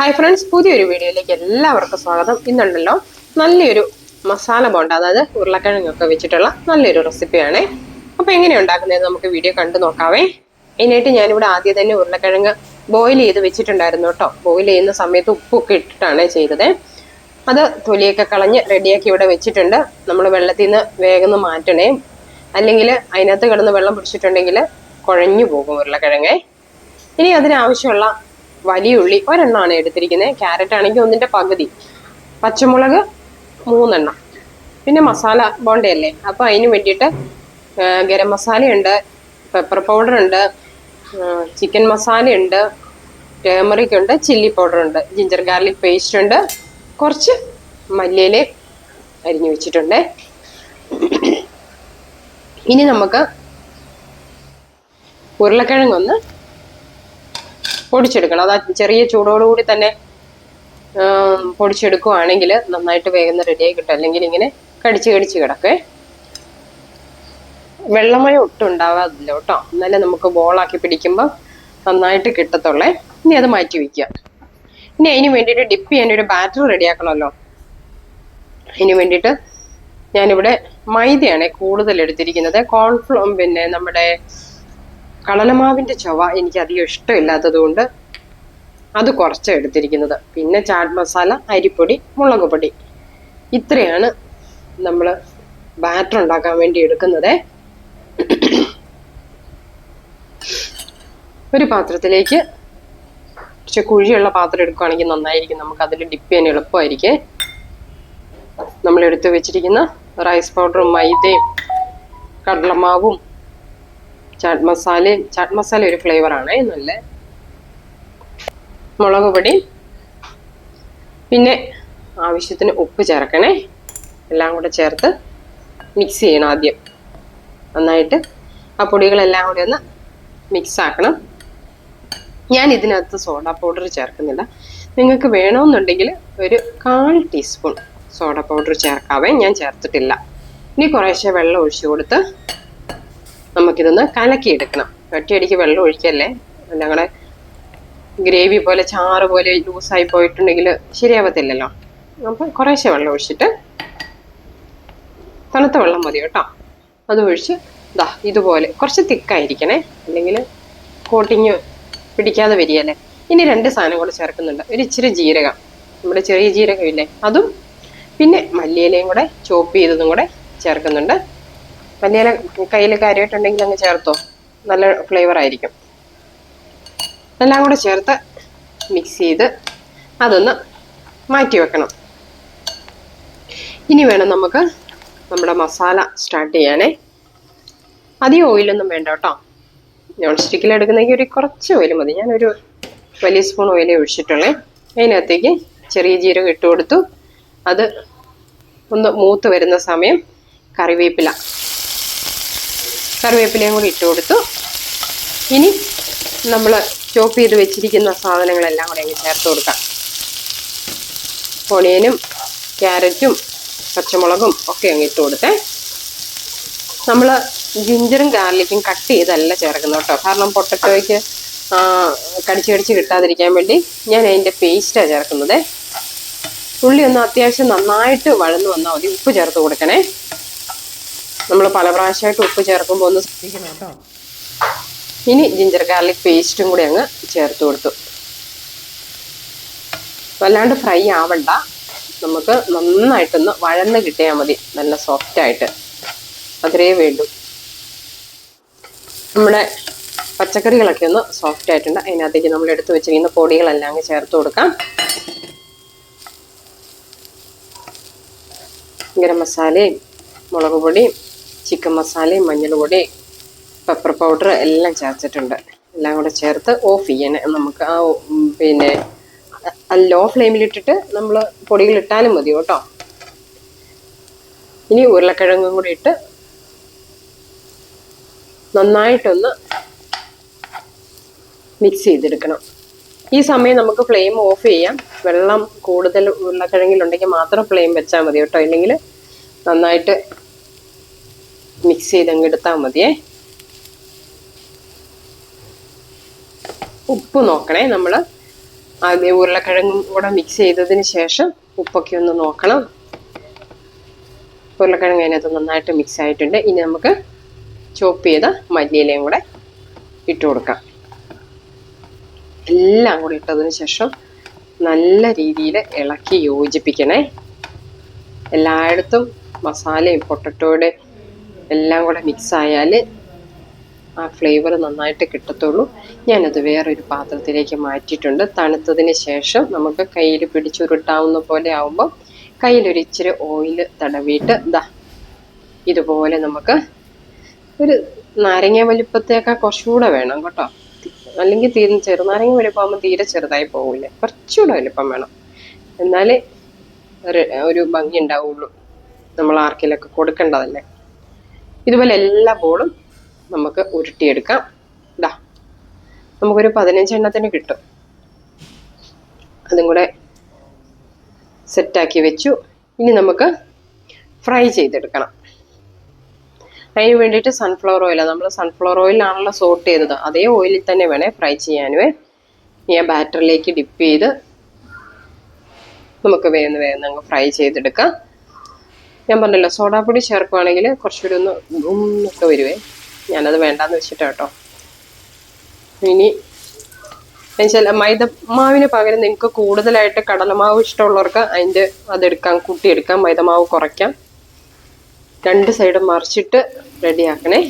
Hi friends പുതിയൊരു വീഡിയോയിലേക്ക് എല്ലാവർക്കും സ്വാഗതം. ഇന്നുണ്ടല്ലോ നല്ലൊരു മസാല ബോണ്ട അതായത് ഉരുളക്കിഴങ്ങൊക്കെ വെച്ചിട്ടുള്ള നല്ലൊരു റെസിപ്പിയാണ്. അപ്പോൾ എങ്ങനെ ഉണ്ടാക്കുന്നത് നമുക്ക് വീഡിയോ കണ്ടു നോക്കാവേ. അതിനായിട്ട് ഞാനിവിടെ ആദ്യം തന്നെ ഉരുളക്കിഴങ്ങ് ബോയിൽ ചെയ്ത് വെച്ചിട്ടുണ്ടായിരുന്നു കേട്ടോ. ബോയിൽ ചെയ്യുന്ന സമയത്ത് ഉപ്പൊക്കെ ഇട്ടിട്ടാണ് ചെയ്തത്. അത് തൊലിയൊക്കെ കളഞ്ഞ് റെഡിയാക്കി ഇവിടെ വെച്ചിട്ടുണ്ട്. നമ്മൾ വെള്ളത്തിൽ നിന്ന് വേഗം മാറ്റണേ. അല്ലെങ്കിൽ അതിനകത്ത് കിടന്ന് വെള്ളം പിടിച്ചിട്ടുണ്ടെങ്കിൽ കുഴഞ്ഞു പോകും ഉരുളക്കിഴങ്ങ്. ഇനി അതിനാവശ്യമുള്ള വലിയ ഉള്ളി ഒരെണ്ണമാണ് എടുത്തിരിക്കുന്നത് ക്യാരറ്റ് ആണെങ്കിൽ ഒന്നിന്റെ പകുതി. പച്ചമുളക് മൂന്നെണ്ണം. പിന്നെ മസാല ബോണ്ടയല്ലേ? അപ്പോൾ അതിന് വേണ്ടിയിട്ട് ഗരം മസാലയുണ്ട് പെപ്പർ പൗഡർ ഉണ്ട് ചിക്കൻ മസാല ഉണ്ട് ടേമറിക് ഉണ്ട് ചില്ലി പൗഡർ ഉണ്ട് ജിഞ്ചർ ഗാർലിക് പേസ്റ്റ് ഉണ്ട് കുറച്ച് മല്ലിയില അരിഞ്ഞു വെച്ചിട്ടുണ്ട്. ഇനി നമുക്ക് ഉരുളക്കിഴങ്ങ് ഉരുളക്കിഴങ്ങൊന്ന് പൊടിച്ചെടുക്കണം. അത് ചെറിയ ചൂടോടുകൂടി തന്നെ പൊടിച്ചെടുക്കുവാണെങ്കിൽ നന്നായിട്ട് വേഗം റെഡിയായി കിട്ടും. അല്ലെങ്കിൽ ഇങ്ങനെ കടിച്ച് കടിച്ച് കിടക്കേ. വെള്ളമയം ഒട്ടും ഉണ്ടാവാതില്ല കേട്ടോ. എന്നാലേ നമുക്ക് ബോളാക്കി പിടിക്കുമ്പോൾ നന്നായിട്ട് കിട്ടത്തുള്ളേ. ഇനി അത് മാറ്റി വയ്ക്കുക ഇനി അതിന് വേണ്ടിയിട്ട് ഡിപ്പ് ചെയ്യാൻ ഒരു ബാറ്റർ റെഡിയാക്കണമല്ലോ അതിന് വേണ്ടിയിട്ട് ഞാനിവിടെ മൈദയാണ് കൂടുതൽ എടുത്തിരിക്കുന്നത്. കോൺഫ്ലോ പിന്നെ നമ്മുടെ കടലമാവിന്റെ ചൊവ എനിക്ക് അധികം ഇഷ്ടമില്ലാത്തത് കൊണ്ട് അത് കുറച്ച് എടുത്തിരിക്കുന്നത്. പിന്നെ ചാറ്റ് മസാല അരിപ്പൊടി മുളക് പൊടി. ഇത്രയാണ് നമ്മൾ ബാറ്റർ ഉണ്ടാക്കാൻ വേണ്ടി എടുക്കുന്നത്. ഒരു പാത്രത്തിലേക്ക് കുറച്ച് കുഴിയുള്ള പാത്രം എടുക്കുകയാണെങ്കിൽ നന്നായിരിക്കും. നമുക്ക് അതിൽ ഡിപ്പ് ചെയ്യാൻ എളുപ്പമായിരിക്കും. നമ്മൾ എടുത്തു വെച്ചിരിക്കുന്ന റൈസ് പൗഡറും മൈദയും കടലമാവും ചാട്ട് മസാലയും ചാട്ട് മസാല ഒരു ഫ്ലേവർ ആണ്. നല്ല മുളക് പൊടി പിന്നെ ആവശ്യത്തിന് ഉപ്പ് ചേർക്കണേ. എല്ലാം കൂടെ ചേർത്ത് മിക്സ് ചെയ്യണം ആദ്യം. നന്നായിട്ട് ആ പൊടികളെല്ലാം കൂടി ഒന്ന് മിക്സ് ആക്കണം. ഞാൻ ഇതിനകത്ത് സോഡ പൗഡർ ചേർക്കുന്നില്ല. നിങ്ങൾക്ക് വേണമെന്നുണ്ടെങ്കിൽ ഒരു കാൽ ടീസ്പൂൺ സോഡ പൗഡർ ചേർക്കാവേ. ഞാൻ ചേർത്തിട്ടില്ല. ഇനി കുറേശ്ശെ വെള്ളം ഒഴിച്ചു കൊടുത്ത് നമുക്കിതൊന്ന് കലക്കിയെടുക്കണം. ഒറ്റയടിക്ക് വെള്ളം ഒഴിക്കല്ലേ? ഞങ്ങളുടെ ഗ്രേവി പോലെ ചാറ് പോലെ ലൂസായി പോയിട്ടുണ്ടെങ്കിൽ ശരിയാവത്തില്ലല്ലോ. അപ്പം കുറേശ്ശെ വെള്ളം ഒഴിച്ചിട്ട് തണുത്ത വെള്ളം മതി കേട്ടോ. അത് ഒഴിച്ച് ദാ ഇതുപോലെ കുറച്ച് തിക്കായിരിക്കണേ. അല്ലെങ്കിൽ കോട്ടിങ് പിടിക്കാതെ വരികയല്ലേ. ഇനി രണ്ട് സാധനം കൂടെ ചേർക്കുന്നുണ്ട്. ഒരു ഇച്ചിരി ജീരകം. നമ്മുടെ ചെറിയ ജീരകമില്ലേ? അതും പിന്നെ മല്ലിയിലയും കൂടെ ചോപ്പ് ചെയ്തതും കൂടെ ചേർക്കുന്നുണ്ട്. മല്ലിയില കയ്യിൽ കാര്യമായിട്ടുണ്ടെങ്കിൽ അങ്ങ് ചേർത്തോ. നല്ല ഫ്ലേവർ ആയിരിക്കും. എല്ലാം കൂടെ ചേർത്ത് മിക്സ് ചെയ്ത് അതൊന്ന് മാറ്റി വെക്കണം. ഇനി വേണം നമുക്ക് നമ്മുടെ മസാല സ്റ്റാർട്ട് ചെയ്യാനേ. അധികം ഓയിലൊന്നും വേണ്ട കേട്ടോ. നോൺ സ്റ്റിക്കിൽ എടുക്കുന്നെങ്കിൽ ഒരു കുറച്ച് ഓയിൽ മതി. ഞാനൊരു വലിയ സ്പൂൺ ഓയിലേ ഒഴിച്ചിട്ടുള്ളേ. അതിനകത്തേക്ക് ചെറിയ ജീരകം ഇട്ട് കൊടുത്തു. അത് ഒന്ന് മൂത്ത് വരുന്ന സമയം കറിവേപ്പില. കറിവേപ്പിലയും കൂടി ഇട്ട് കൊടുത്തു. ഇനി നമ്മൾ ചോപ്പ് ചെയ്ത് വെച്ചിരിക്കുന്ന സാധനങ്ങളെല്ലാം കൂടെ അങ്ങ് ചേർത്ത് കൊടുക്കാം. ഒണിയനും ക്യാരറ്റും പച്ചമുളകും ഒക്കെ അങ്ങ് ഇട്ട് കൊടുത്തേ. നമ്മൾ ജിഞ്ചറും ഗാർലിക്കും കട്ട് ചെയ്തല്ല ചേർക്കുന്നത് കേട്ടോ. കാരണം പൊട്ടറ്റോയ്ക്ക് കടിച്ച് കടിച്ച് കിട്ടാതിരിക്കാൻ വേണ്ടി ഞാൻ അതിന്റെ പേസ്റ്റാണ് ചേർക്കുന്നത്. ഉള്ളി ഒന്ന് അത്യാവശ്യം നന്നായിട്ട് വഴന്നു വന്നാൽ മതി. ഉപ്പ് ചേർത്ത് കൊടുക്കണേ. നമ്മൾ പല പ്രാവശ്യമായിട്ട് ഉപ്പ് ചേർക്കുമ്പോൾ ഒന്ന് ശ്രദ്ധിക്കണം കേട്ടോ. ഇനി ജിഞ്ചർ ഗാർലിക് പേസ്റ്റും കൂടി അങ്ങ് ചേർത്ത് കൊടുത്തു. വല്ലാണ്ട് ഫ്രൈ ആവണ്ട. നമുക്ക് നന്നായിട്ടൊന്ന് വഴന്ന് കിട്ടിയാൽ മതി. നല്ല സോഫ്റ്റ് ആയിട്ട്. അത്രേ വേണ്ടു. നമ്മുടെ പച്ചക്കറികളൊക്കെ ഒന്ന് സോഫ്റ്റ് ആയിട്ടുണ്ട്. അതിനകത്തേക്ക് നമ്മൾ എടുത്തു വെച്ചിരിക്കുന്ന പൊടികളെല്ലാം അങ്ങ് ചേർത്ത് കൊടുക്കാം. ഗരം മസാലയും മുളക് പൊടിയും ചിക്കൻ മസാലയും മഞ്ഞൾപൊടി പെപ്പർ പൗഡർ എല്ലാം ചേർത്തിട്ടുണ്ട്. എല്ലാം കൂടെ ചേർത്ത് ഓഫ് ചെയ്യണേ. നമുക്ക് ആ പിന്നെ ലോ ഫ്ലെയിമിലിട്ടിട്ട് നമ്മൾ പൊടികൾ ഇട്ടാലും മതി കേട്ടോ. ഇനി ഉരുളക്കിഴങ്ങും കൂടി ഇട്ട് നന്നായിട്ടൊന്ന് മിക്സ് ചെയ്തെടുക്കണം. ഈ സമയം നമുക്ക് ഫ്ലെയിം ഓഫ് ചെയ്യാം. വെള്ളം കൂടുതൽ ഉരുളക്കിഴങ്ങിലുണ്ടെങ്കിൽ മാത്രം ഫ്ലെയിം വെച്ചാൽ മതി കേട്ടോ. ഇല്ലെങ്കിൽ നന്നായിട്ട് മിക്സ് ചെയ്ത് അങ്ങ് എടുത്താൽ മതിയേ. ഉപ്പ് നോക്കണേ നമ്മൾ ആദ്യം ഉരുളക്കിഴങ്ങും കൂടെ മിക്സ് ചെയ്തതിന് ശേഷം ഉപ്പൊക്കെ ഒന്ന് നോക്കണം. ഉരുളക്കിഴങ്ങ് അതിനകത്ത് നന്നായിട്ട് മിക്സ് ആയിട്ടുണ്ട്. ഇനി നമുക്ക് ചോപ്പ് ചെയ്ത മല്ലിയിലയും കൂടെ ഇട്ട് കൊടുക്കാം. എല്ലാം കൂടി ഇട്ടതിന് ശേഷം നല്ല രീതിയിൽ ഇളക്കി യോജിപ്പിക്കണേ. എല്ലായിടത്തും മസാലയും പൊട്ടറ്റോയുടെ എല്ലാം കൂടെ മിക്സ് ആയാൽ ആ ഫ്ലേവർ നന്നായിട്ട് കിട്ടത്തുള്ളൂ. ഞാനത് വേറൊരു പാത്രത്തിലേക്ക് മാറ്റിയിട്ടുണ്ട്. തണുത്തതിന് ശേഷം നമുക്ക് കയ്യിൽ പിടിച്ചുരുട്ടാവുന്ന പോലെ ആവുമ്പോൾ കയ്യിലൊരു ഇച്ചിരി ഓയിൽ തടവിയിട്ട് ദാ ഇതുപോലെ നമുക്ക് ഒരു നാരങ്ങ വലിപ്പത്തേക്കാൾ കുറച്ചുകൂടെ വേണം കേട്ടോ. അല്ലെങ്കിൽ തീരെ ചെറുനാരങ്ങ വലിപ്പമാകുമ്പോൾ തീരെ ചെറുതായി പോകില്ലേ കുറച്ചുകൂടെ വലിപ്പം വേണം. എന്നാലേ ഒരു ഭംഗി ഉണ്ടാവുള്ളൂ. നമ്മൾ ആർക്കെങ്കിലൊക്കെ കൊടുക്കേണ്ടതല്ലേ? ഇതുപോലെ എല്ലാ ബോളും നമുക്ക് ഉരുട്ടിയെടുക്കാം. ഇതാ നമുക്കൊരു പതിനഞ്ചെണ്ണത്തിന് കിട്ടും. അതും കൂടെ സെറ്റാക്കി വെച്ചു. ഇനി നമുക്ക് ഫ്രൈ ചെയ്തെടുക്കണം. അതിന് വേണ്ടിയിട്ട് സൺഫ്ലവർ ഓയിലാണ് നമ്മൾ സൺഫ്ലവർ ഓയിലാണല്ലോ സോട്ട് ചെയ്തത്. അതേ ഓയിലിൽ തന്നെ വേണേ ഫ്രൈ ചെയ്യാനുവേ. ഞാൻ ബാറ്ററിലേക്ക് ഡിപ്പ് ചെയ്ത് നമുക്ക് വേഗം വേഗം അങ്ങ് ഫ്രൈ ചെയ്തെടുക്കാം. ഞാൻ പറഞ്ഞല്ലോ സോഡാപ്പൊടി ചേർക്കുവാണെങ്കിൽ കുറച്ചുകൂടി ഒന്ന് ഗുന്നൊക്കെ വരുവേ. ഞാനത് വേണ്ടാന്ന് വെച്ചിട്ടാട്ടോ ഇനി എന്നുവെച്ചാൽ മൈദ മാവിന് പകരം നിങ്ങൾക്ക് കൂടുതലായിട്ട് കടലമാവ് ഇഷ്ടമുള്ളവർക്ക് അതിന്റെ അതെടുക്കാം കൂട്ടിയെടുക്കാം മൈദമാവ് കുറയ്ക്കാം. രണ്ട് സൈഡും മറിച്ചിട്ട് റെഡിയാക്കണേ.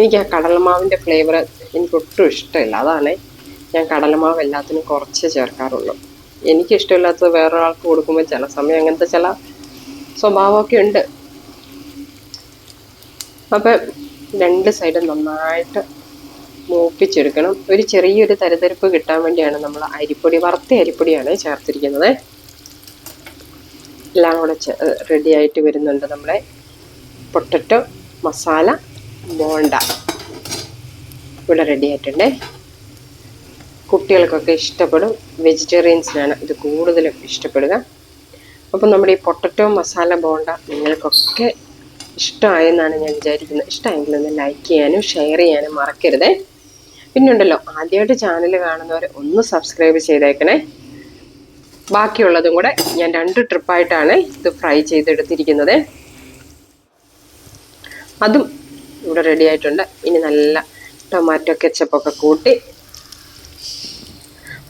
എനിക്ക് ആ കടലമാവിന്റെ ഫ്ലേവർ എനിക്ക് ഒട്ടും ഇഷ്ടമില്ല അതാണ്. ഞാൻ കടലമാവ് എല്ലാത്തിനും കുറച്ച് ചേർക്കാറുള്ളൂ. എനിക്കിഷ്ടമില്ലാത്തത് വേറൊരാൾക്ക് കൊടുക്കുമ്പോൾ ചില സമയം അങ്ങനത്തെ ചില സ്വഭാവമൊക്കെ ഉണ്ട്. അപ്പം രണ്ട് സൈഡും നന്നായിട്ട് മൂപ്പിച്ചെടുക്കണം. ഒരു ചെറിയൊരു തരതരിപ്പ് കിട്ടാൻ വേണ്ടിയാണ് നമ്മൾ അരിപ്പൊടി വറുത്ത അരിപ്പൊടിയാണ് ചേർത്തിരിക്കുന്നത്. എല്ലാം കൂടെ റെഡി ആയിട്ട് വരുന്നുണ്ട് നമ്മളെ. പൊട്ടറ്റോ മസാല ബോണ്ട ഇവിടെ റെഡി ആയിട്ടുണ്ടേ. കുട്ടികൾക്കൊക്കെ ഇഷ്ടപ്പെടും. വെജിറ്റേറിയൻസിനാണ് ഇത് കൂടുതലും ഇഷ്ടപ്പെടുക. അപ്പം നമ്മുടെ ഈ പൊട്ടറ്റോ മസാല ബോണ്ട നിങ്ങൾക്കൊക്കെ ഇഷ്ടമായെന്നാണ് ഞാൻ വിചാരിക്കുന്നത്. ഇഷ്ടമായെങ്കിൽ ഒന്ന് ലൈക്ക് ചെയ്യാനും ഷെയർ ചെയ്യാനും മറക്കരുതേ. പിന്നെ ഉണ്ടല്ലോ ആദ്യമായിട്ട് ചാനൽ കാണുന്നവർ ഒന്ന് സബ്സ്ക്രൈബ് ചെയ്തേക്കണേ. ബാക്കിയുള്ളതും കൂടെ ഞാൻ രണ്ട് ട്രിപ്പായിട്ടാണ് ഇത് ഫ്രൈ ചെയ്തെടുത്തിരിക്കുന്നത്. അതും ഇവിടെ റെഡി ആയിട്ടുണ്ട്. ഇനി നല്ല ടൊമാറ്റോ കെച്ചപ്പൊക്കെ കൂട്ടി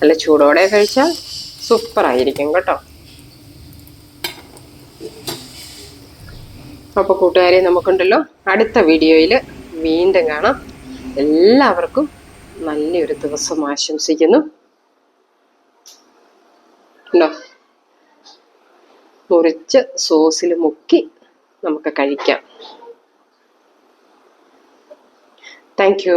നല്ല ചൂടോടെ കഴിച്ചാൽ സൂപ്പറായിരിക്കും കേട്ടോ. അപ്പോൾ കൂട്ടുകാരെ നമുക്കുണ്ടല്ലോ അടുത്ത വീഡിയോയിൽ വീണ്ടും കാണാം. എല്ലാവർക്കും നല്ലൊരു ദിവസം ആശംസിക്കുന്നു. മുറിച്ച് സോസിൽ മുക്കി നമുക്ക് കഴിക്കാം. Thank you